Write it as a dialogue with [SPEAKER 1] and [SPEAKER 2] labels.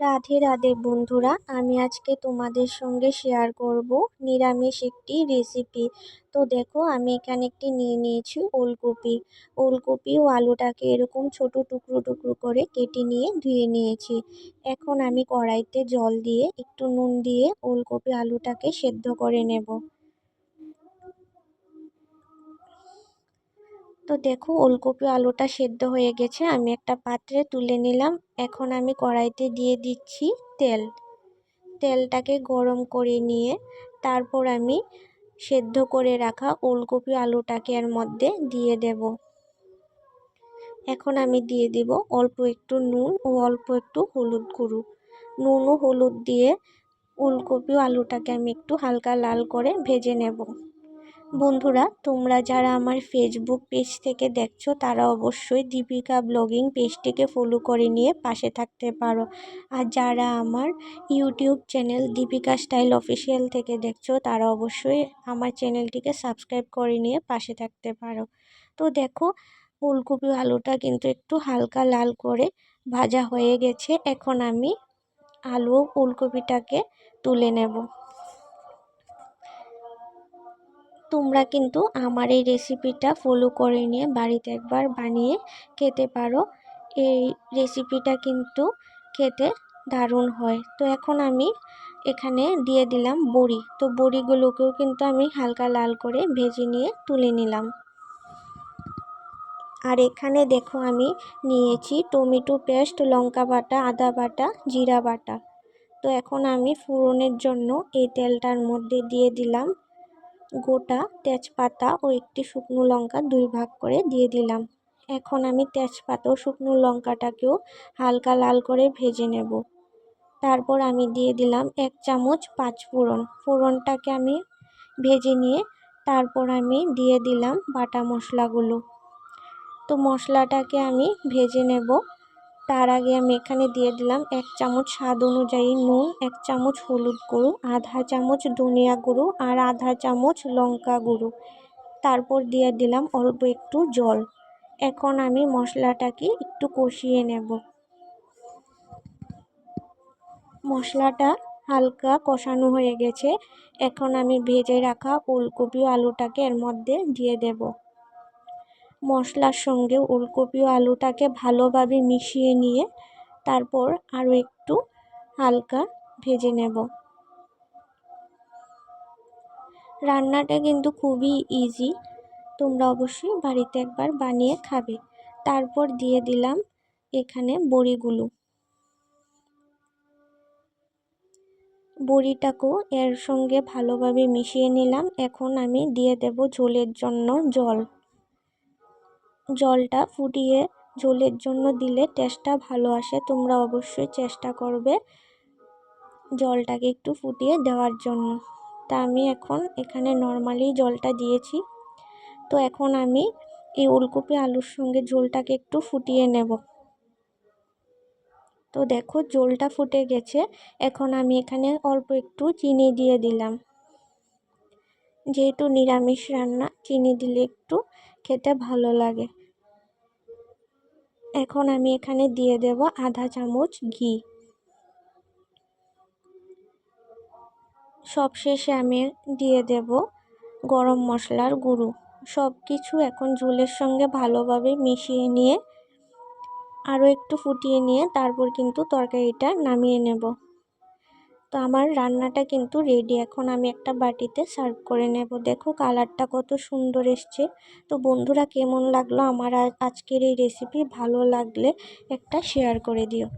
[SPEAKER 1] রাধে রাধে বন্ধুরা, আমি আজকে তোমাদের সঙ্গে শেয়ার করব নিরামিষ একটি রেসিপি তো দেখো, আমি এখানে একটি নিয়ে নিয়েছি ওলকপি। ওলকপি ও আলুটাকে এরকম ছোট টুকরো টুকরো করে কেটে নিয়ে ধুয়ে নিয়েছি। এখন আমি কড়াইতে জল দিয়ে একটু নুন দিয়ে ওলকপি আলুটাকে সেদ্ধ করে নেব। তো দেখো ওলকপি আলুটা সেদ্ধ হয়ে গেছে, আমি একটা পাত্রে তুলে নিলাম। এখন আমি কড়াইতে দিয়ে দিচ্ছি তেল। তেলটাকে গরম করে নিয়ে তারপর আমি সেদ্ধ করে রাখা ওলকপি আলুটাকে এর মধ্যে দিয়ে দেব। এখন আমি দিয়ে দিব অল্প একটু নুন ও অল্প একটু হলুদ গুঁড়ো। নুন ও হলুদ দিয়ে ওলকপি আলুটাকে আমি একটু হালকা লাল করে ভেজে নেব। বন্ধুরা, তোমরা যারা আমার ফেসবুক পেজ থেকে দেখছ, তারা অবশ্যই দীপিকা ব্লগিং পেজটিকে ফলো করে নিয়ে পাশে থাকতে পারো। আর যারা আমার YouTube channel Deepika style official থেকে দেখছ, তারা অবশ্যই আমার চ্যানেলটিকে সাবস্ক্রাইব করে নিয়ে পাশে থাকতে পারো। তো দেখো, ফুলকপি আলুটা কিন্তু একটু হালকা লাল করে ভাজা হয়ে গেছে। এখন আমি আলু ফুলকপিটাকে তুলে নেব। তোমরা কিন্তু আমার এই রেসিপিটা ফলো করে নিয়ে বাড়িতে একবার বানিয়ে খেতে পারো। এই রেসিপিটা কিন্তু খেতে দারুণ হয়। তো এখন আমি এখানে দিয়ে দিলাম বড়ি। তো বড়িগুলোকেও কিন্তু আমি হালকা লাল করে ভেজে নিয়ে তুলে নিলাম। আর এখানে দেখো আমি নিয়েছি টমেটো পেস্ট, লঙ্কা বাটা, আদা বাটা, জিরা বাটা। তো এখন আমি ফোড়নের জন্য এই তেলটার মধ্যে দিয়ে দিলাম গোটা তেজপাতা ও একটি শুকনো লঙ্কা দুই ভাগ করে দিয়ে দিলাম। এখন আমি তেজপাতা ও শুকনো লঙ্কাটাকেও হালকা লাল করে ভেজে নেব। তারপর আমি দিয়ে দিলাম এক চামচ পাঁচ ফোড়ন। ফোড়নটাকে আমি ভেজে নিয়ে তারপর আমি দিয়ে দিলাম বাটা মশলাগুলো। তো মশলাটাকে আমি ভেজে নেব। তার আগে আমি এখানে দিয়ে দিলাম এক চামচ স্বাদ অনুযায়ী নুন, এক চামচ হলুদ গুঁড়ো, আধা চামচ ধনিয়া গুঁড়ো আর আধা চামচ লঙ্কা গুঁড়ো। তারপর দিয়ে দিলাম অল্প একটু জল। এখন আমি মশলাটাকে একটু কষিয়ে নেব। মশলাটা হালকা কষানো হয়ে গেছে। এখন আমি ভেজে রাখা ফুলকপি আলুটাকে এর মধ্যে দিয়ে দেব। মশলার সঙ্গে ওলকপি ও আলুটাকে ভালোভাবে মিশিয়ে নিয়ে তারপর আরও একটু হালকা ভেজে নেব। রান্নাটা কিন্তু খুবই ইজি তোমরা অবশ্যই বাড়িতে একবার বানিয়ে খাবে। তারপর দিয়ে দিলাম এখানে বড়িগুলো। বড়িটাকেও এর সঙ্গে ভালোভাবে মিশিয়ে নিলাম। এখন আমি দিয়ে দেব ঝোলের জন্য জল। জলটা ফুটিয়ে ঝোলের জন্য দিলে টেস্টটা ভালো আসে। তোমরা অবশ্যই চেষ্টা করবে জলটাকে একটু ফুটিয়ে দেওয়ার জন্য। তা আমি এখন এখানে নর্মালি জলটা দিয়েছি। তো এখন আমি এই ওলকপি আলুর সঙ্গে ঝোলটাকে একটু ফুটিয়ে নেব। তো দেখো ঝোলটা ফুটে গেছে। এখন আমি এখানে অল্প একটু চিনি দিয়ে দিলাম। যেহেতু নিরামিষ রান্না, চিনি দিলে একটু খেতে ভালো লাগে। এখন আমি এখানে দিয়ে দেব আধা চামচ ঘি। সবশেষে আমি দিয়ে দেব গরম মশলার গুঁড়ো। সব কিছু এখন ঝোলের সঙ্গে ভালোভাবে মিশিয়ে নিয়ে আরও একটু ফুটিয়ে নিয়ে তারপর কিন্তু তরকারিটা নামিয়ে নেব। তো আমার রান্নাটা কিন্তু রেডি এখন আমি একটা বাটিতে সার্ভ করে নেব। দেখো কালারটা কত সুন্দর এসছে। তো বন্ধুরা কেমন লাগল? আমার আজকের এই রেসিপি ভালো লাগলে একটা শেয়ার করে দিও।